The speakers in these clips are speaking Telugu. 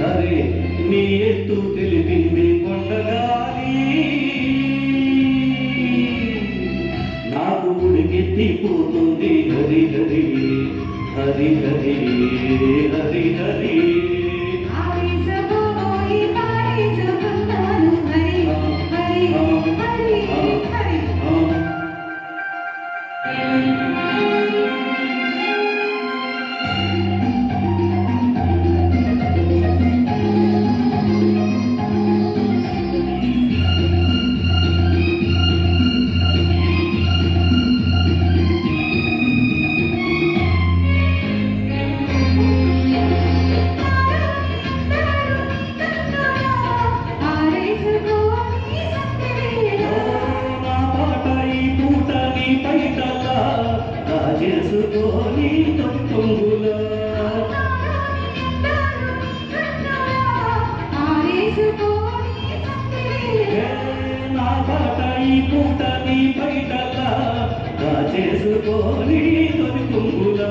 కరే నీ ఎత్తు తెలిపి తెలుసుకోని తొంగులో నా బాట ఈ పూట నీ బయటలా చేసుకోని తొలి తుంగులా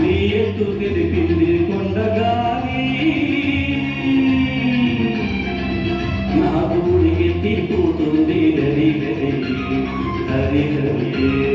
నీ ఎందు తెలిపింది కొండగాని నా ఊరికి పోతుంది హరి హరి హరి హరి.